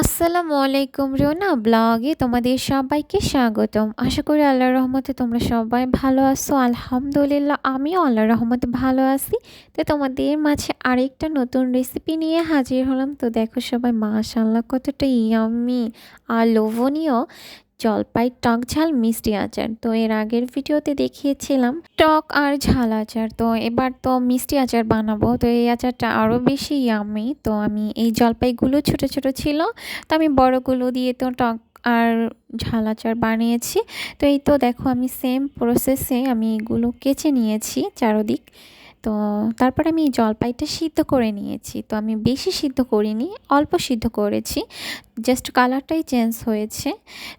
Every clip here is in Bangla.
আসসালামু আলাইকুম রোনা ব্লগে তোমাদের সবাইকে স্বাগতম। আশা করি আল্লাহর রহমতে তোমরা সবাই ভালো আছো। আলহামদুলিল্লাহ, আমিও আল্লাহর রহমতে ভালো আছি। তো তোমাদের মাঝে আরেকটা নতুন রেসিপি নিয়ে হাজির হলাম। তো দেখো সবাই মাশাল্লাহ কতটা ইয়াম্মি আর লোভনীয়। জলপাই, টক ঝাল, মিষ্টি আচার। তো এর আগের ভিডিওতে দেখিয়েছিলাম, টক আর ঝাল আচার। তো এবার তো মিষ্টি আচার বানাবো। তো এই আচারটা আরও বেশি ইয়ামি তো আমি এই জলপাইগুলো ছোট ছোট ছিল। তো আমি বড়গুলো দিয়ে তো টক আর ঝাল আচার বানিয়েছি। তো এই তো দেখো আমি সেম প্রসেসে আমি এগুলো কেচে নিয়েছি চারোদিক। তো তারপর আমি জলপাইটা সিদ্ধ করে নিয়েছি। তো আমি বেশি সিদ্ধ করিনি, অল্প সিদ্ধ করেছি। জাস্ট কালারটাই চেঞ্জ হয়েছে।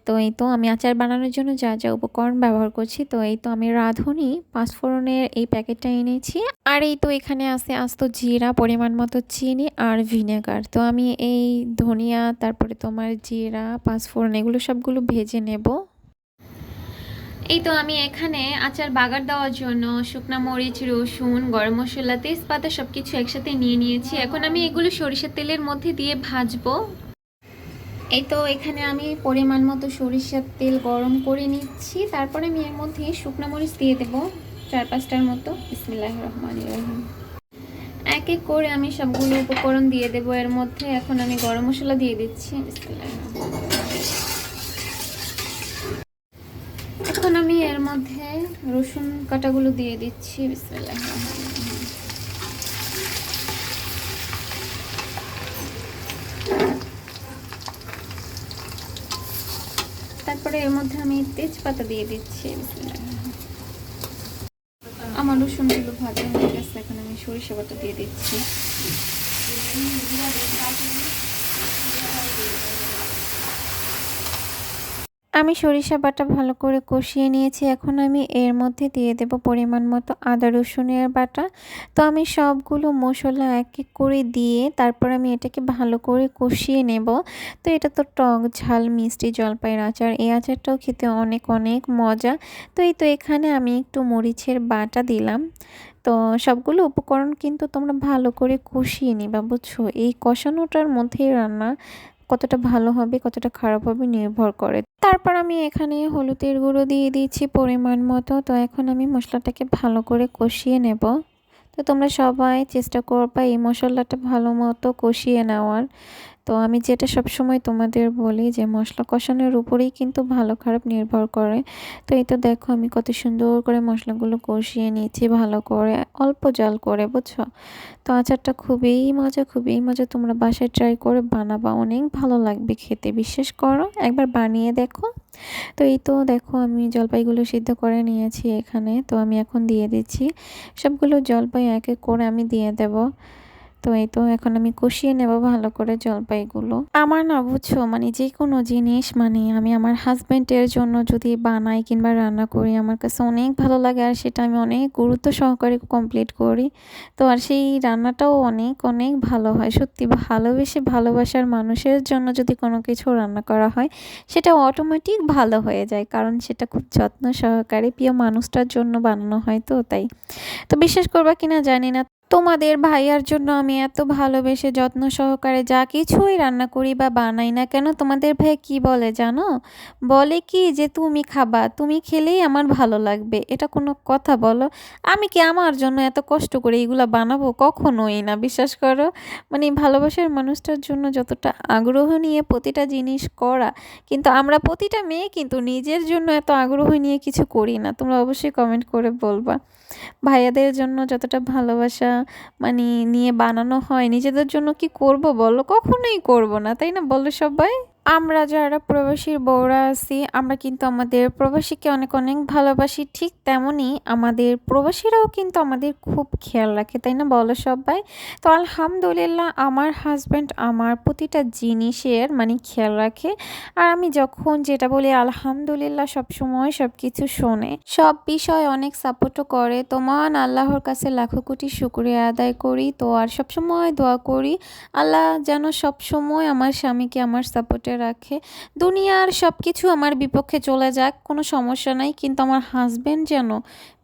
তো এই তো আমি আচার বানানোর জন্য যা যা উপকরণ ব্যবহার করছি, তো এই তো আমি রাঁধুনি, পাঁচফোড়নের এই প্যাকেটটা এনেছি। আর এই তো এখানে আছে আস্ত জিরা, পরিমাণ মতো চিনি আর ভিনেগার। তো আমি এই ধনিয়া, তারপরে তোমার জিরা, পাঁচফোড়ন, এগুলো সবগুলো ভেজে নেব। এই তো আমি এখানে আচার বাগার দেওয়ার জন্য শুকনা মরিচ, রসুন, গরম মশলা, তেজপাতা সব কিছু একসাথে নিয়ে নিয়েছি। এখন আমি এগুলো সরিষার তেলের মধ্যে দিয়ে ভাজবো। এই তো এখানে আমি পরিমাণ মতো সরিষার তেল গরম করে নিচ্ছি। তারপরে আমি এর মধ্যে শুকনা মরিচ দিয়ে দেব চার পাঁচটার মতো। ইসমিল্লাহ রহমান রহিম। এক এক করে আমি সবগুলো উপকরণ দিয়ে দেবো এর মধ্যে। এখন আমি গরম মশলা দিয়ে দিচ্ছি। বিসমিল্লাহ এখন আমি এর মধ্যে রসুন কাটাগুলো দিয়ে দিচ্ছি তারপরে এর মধ্যে আমি তেজপাতা দিয়ে দিচ্ছি আমার রসুনগুলো ভাজা হয়ে গেছে, এখন আমি সরিষা বাটা দিয়ে দিচ্ছি। আমি সরিষা বাটা ভালো করে কষিয়ে নিয়েছি। এখন আমি এর মধ্যে দিয়ে দেব পরিমাণ মতো আদা, রসুনের বাটা। তো আমি সবগুলো মশলা এক এক করে দিয়ে তারপর আমি এটাকে ভালো করে কষিয়ে নেব। তো এটা তো টক ঝাল, মিষ্টি জলপাইয়ের আচার। এই আচারটাও খেতে অনেক অনেক মজা। তো এই তো এখানে আমি একটু মরিচের বাটা দিলাম। তো সবগুলো উপকরণ কিন্তু তোমরা ভালো করে কষিয়ে নিবা, বুঝছ? এই কষানোটার মধ্যেই রান্না কতটা ভালো হবে, কতটা খারাপ হবে নির্ভর করে। তারপর আমি এখানে হলুদের গুঁড়ো দিয়ে দিয়েছি পরিমাণ মতো। তো এখন আমি মশলাটাকে ভালো করে কষিয়ে নেব। তো তোমরা সবাই চেষ্টা করবা এই মশলাটা ভালো মতো কষিয়ে নেওয়ার। তো আমি যেটা সব সময় তোমাদের বলি যে মশলা কষানোর উপরেই কিন্তু ভালো খারাপ নির্ভর করে। তো এই তো দেখো আমি কত সুন্দর করে মশলাগুলো কষিয়ে নিয়েছি, ভালো করে, অল্প জল করে, বুঝছ? তো আচারটা খুবই মজা খুবই মজা। তোমরা বাসায় ট্রাই করে বানাবা, অনেক ভালো লাগবে খেতে, বিশ্বাস করো। একবার বানিয়ে দেখো। তো এই তো দেখো আমি জলপাইগুলো সিদ্ধ করে নিয়েছি এখানে। তো আমি এখন দিয়ে দিচ্ছি। সবগুলো জলপাই এক এক করে আমি দিয়ে দেবো। তো এই তো এখন আমি কষিয়ে নেব ভালো করে জলপাইগুলো। আমার না বুঝছ মানে যে কোনো জিনিস মানে আমি আমার হাজব্যান্ডের জন্য যদি বানাই কিংবা রান্না করি, আমার কাছে অনেক ভালো লাগে আর সেটা আমি অনেক গুরুত্ব সহকারে কমপ্লিট করি। তো আর সেই রান্নাটাও অনেক অনেক ভালো হয়। সত্যি ভালোবেসে ভালোবাসার মানুষের জন্য যদি কোনো কিছু রান্না করা হয়, সেটা অটোমেটিক ভালো হয়ে যায়, কারণ সেটা খুব যত্ন সহকারে প্রিয় মানুষটার জন্য বানানো হয় তো তাই। তো বিশ্বাস করবা কিনা জানি না তোমাদের ভাইয়ার জন্য আমি এত ভালোবেসে যত্ন সহকারে যা কিছুই রান্না করি বা বানাই না কেন, তোমাদের ভাই কি বলে জানো? বলে কি যে, তুমি খাবা, তুমি খেলেই আমার ভালো লাগবে। এটা কোনো কথা বলো? আমি কি আমার জন্য এত কষ্ট করে এইগুলো বানাবো? কখনোই না, বিশ্বাস করো। মানে ভালোবাসার মানুষটার জন্য যতটা আগ্রহ নিয়ে প্রতিটা জিনিস করা, কিন্তু আমরা প্রতিটা মেয়ে কিন্তু নিজের জন্য এত আগ্রহ নিয়ে কিছু করি না। তোমরা অবশ্যই কমেন্ট করে বলবা। ভাইয়াদের জন্য যতটা ভালোবাসা মানে নিয়ে বানানো হয়, নিজেদের জন্য কি করব বলো? কখনোই করব না, তাই না বলো সবাই? আমরা যারা প্রবাসীর বউরা আছি, আমরা কিন্তু আমাদের প্রবাসীকে অনেক অনেক ভালোবাসি, ঠিক তেমনই আমাদের প্রবাসীরাও কিন্তু আমাদের খুব খেয়াল রাখে, তাই না বলো সবাই তো আলহামদুলিল্লাহ আমার হাজব্যান্ড আমার প্রতিটা জিনিসের মানে খেয়াল রাখে, আর আমি যখন যেটা বলি আলহামদুলিল্লাহ সব সময় সব কিছু শোনে। সব বিষয় অনেক সাপোর্টও করে, তো মহান আল্লাহর কাছে লাখো কোটি শুক্রিয়া আদায় করি, তো আর সব সময় দোয়া করি, আল্লাহ যেন সব সময় আমার স্বামীকে আমার সাপোর্টের রাখে। দুনিয়ার সব কিছু আমার বিপক্ষে চলে যাক, কোনো সমস্যা নাই, কিন্তু আমার হাজব্যান্ড যেন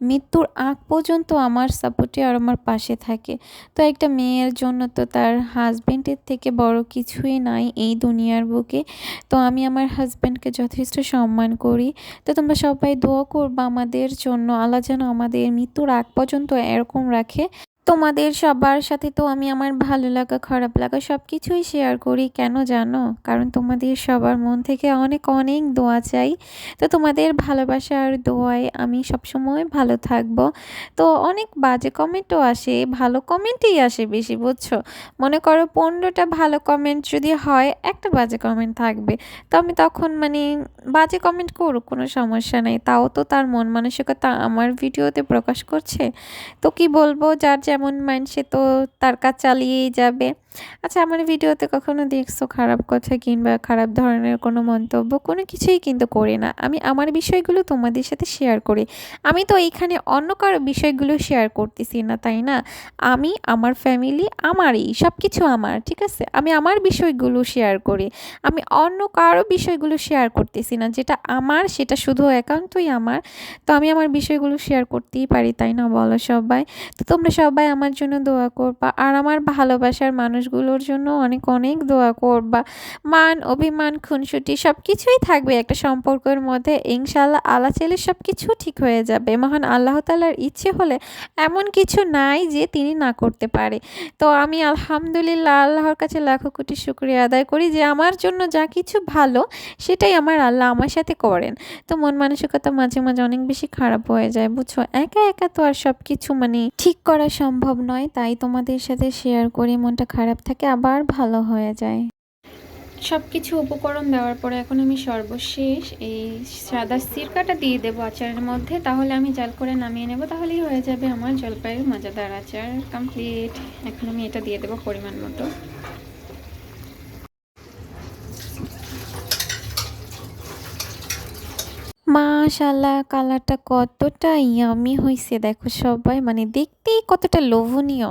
মৃত্যুর আগ পর্যন্ত আমার সাপোর্টে আর আমার পাশে থাকে। তো একটা মেয়ের জন্য তো তার হাজব্যান্ডের থেকে বড় কিছুই নাই এই দুনিয়ার বুকে। তো আমি আমার হাজব্যান্ডকে যথেষ্ট সম্মান করি। তো তোমরা সবাই দোয়া করবা আমাদের জন্য, আল্লাহ যেন আমাদের মৃত্যুর আগ পর্যন্ত এরকম রাখে। তোমাদের সবার সাথে তো আমি আমার ভালো লাগা, খারাপ লাগা সব কিছুই শেয়ার করি, কেন জানো? কারণ তোমাদের সবার মন থেকে অনেক অনেক দোয়া চাই। তো তোমাদের ভালোবাসার দোয়ায় আমি সবসময় ভালো থাকব। তো অনেক বাজে কমেন্টও আসে, ভালো কমেন্টই আসে বেশি, বুঝছ? মনে করো পনেরোটা ভালো কমেন্ট যদি হয়, একটা বাজে কমেন্ট থাকবে। তো আমি তখন মানে বাজে কমেন্ট করুক, কোনো সমস্যা নেই। তাও তো তার মন মানসিকতা আমার ভিডিওতে প্রকাশ করছে। তো কি বলব? যার যেমন মানসে তো তার কাজ চালিয়েই যাবে। আচ্ছা আমার ভিডিওতে কখনো দেখছ খারাপ কথা কিংবা খারাপ ধরনের কোনো মন্তব্য? কোনো কিছুই কিন্তু করি না। আমি আমার বিষয়গুলো তোমাদের সাথে শেয়ার করি। আমি তো এইখানে অন্য কারও বিষয়গুলো শেয়ার করতেছি না, তাই না? আমি, আমার ফ্যামিলি আমারই সব কিছু আমার, ঠিক আছে? আমি আমার বিষয়গুলো শেয়ার করি। আমি অন্য কারও বিষয়গুলো শেয়ার করতেছি না। যেটা আমার, সেটা শুধু একান্তই আমার। তো আমি আমার বিষয়গুলো শেয়ার করতেই পারি, তাই না বলো সবাই? তো তোমরা সবাই আমার জন্য দোয়া করবা। আর আমার ভালোবাসার মানুষগুলোর জন্য অনেক অনেক দোয়া করবা। মান, অভিমান, খুনসুটি সব কিছুই থাকবে একটা সম্পর্কের মধ্যে। ইনশাল্লাহ আল্লাহ চাইলে সব কিছু ঠিক হয়ে যাবে। মহান আল্লাহ তালার ইচ্ছে হলে এমন কিছু নাই যে তিনি না করতে পারে। তো আমি আলহামদুলিল্লাহ আল্লাহর কাছে লাখো কোটি শুক্রিয়া আদায় করি যে আমার জন্য যা কিছু ভালো সেটাই আমার আল্লাহ আমার সাথে করেন। তো মন মানসিকতা মাঝে মাঝে অনেক বেশি খারাপ হয়ে যায়। বুঝছ? একা একা তো আর সব কিছু মানে ঠিক করা সম্ভব নয়। তাই তোমাদের সাথে শেয়ার করি মনটা খারাপ থাকে আবার ভালো হয়ে যায়। সব কিছু উপকরণ দেওয়ার পরে এখন আমি সর্বশেষ এই সাদা সিরকাটা দিয়ে দেবো আচারের মধ্যে। তাহলে আমি জাল করে নামিয়ে নেব, তাহলেই হয়ে যাবে আমার জলপাইয়ের মজাদার আচার কমপ্লিট এখন আমি এটা দিয়ে দেবো পরিমাণ মতো। মাশাল্লাহ কালারটা কতটা ইয়ামি হয়েছে দেখো সবাই মানে দেখতেই কতটা লোভনীয়।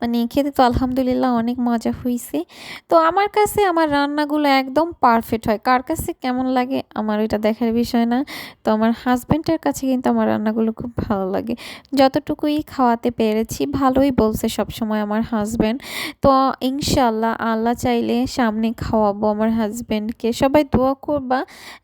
মানে খেতে তো আলহামদুলিল্লাহ অনেক মজা হয়েছে তো আমার কাছে আমার রান্নাগুলো একদম পারফেক্ট হয়। কার কাছে কেমন লাগে আমার ওইটা দেখার বিষয় না। তো আমার হাজব্যান্ডের কাছে কিন্তু আমার রান্নাগুলো খুব ভালো লাগে। যতটুকুই খাওয়াতে পেরেছি, ভালোই বলছে সবসময় আমার হাজব্যান্ড তো ইনশাল্লাহ আল্লাহ চাইলে সামনে খাওয়াবো আমার হাজব্যান্ডকে সবাই দোয়া করবা,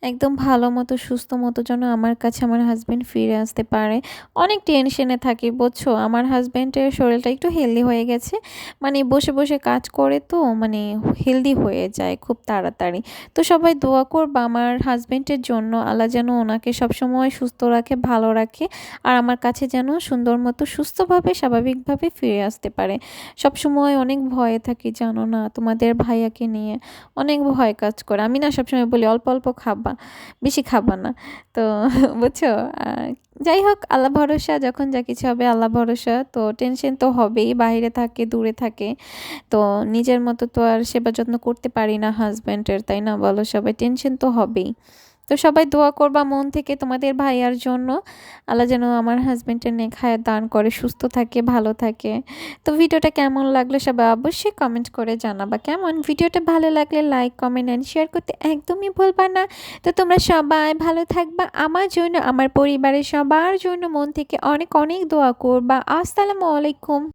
একদম ভালো মতো, সুস্থ মতো যেন আমার কাছে আমার হাজব্যান্ড ফিরে আসতে পারে? অনেক টেনশনে থাকি, বুঝছ? আমার হাজব্যান্ডের শরীরটা একটু হেলদি হয়ে গেছে। মানে বসে বসে কাজ করে তো মানে হেলদি হয়ে যায় খুব তাড়াতাড়ি। তো সবাই দোয়া করবা আমার হাজব্যান্ডের জন্য। আল্লাহ যেন ওনাকে সবসময় সুস্থ রাখে, ভালো রাখে, আর আমার কাছে যেন সুন্দর মতো, সুস্থভাবে, স্বাভাবিকভাবে ফিরে আসতে পারে। সবসময় অনেক ভয়ে থাকি, জানো না, তোমাদের ভাইয়াকে নিয়ে। অনেক ভয় কাজ করে। আমি না সবসময় বলি, অল্প অল্প খাবা। বেশি খাবা না। তো বুঝছ? যাই হোক, আল্লাহ ভরসা, যখন যা কিছু হবে আল্লাহ ভরসা। তো টেনশন তো হবেই, বাইরে থাকে, দূরে থাকে। তো নিজের মতো তো আর সেবা যত্ন করতে পারি না হাজব্যান্ডের তাই না বলো? সবাই টেনশন তো হবেই। তো সবাই দোয়া করবা মন থেকে তোমাদের ভাইয়ার জন্য। আল্লাহ যেন আমার হাজব্যান্ডের নেখায় দান করে, সুস্থ থাকে, ভালো থাকে। তো ভিডিওটা কেমন লাগল সবাই অবশ্যই কমেন্ট করে জানাবা। কেমন? ভিডিওটা ভালো লাগলে লাইক কমেন্ট অ্যান্ড শেয়ার করতে একদমই ভুলবা না। তো তোমরা সবাই ভালো থাকবা। আমার জন্য, আমার পরিবারের সবার জন্য মন থেকে অনেক অনেক দোয়া করবা। আসসালামু আলাইকুম।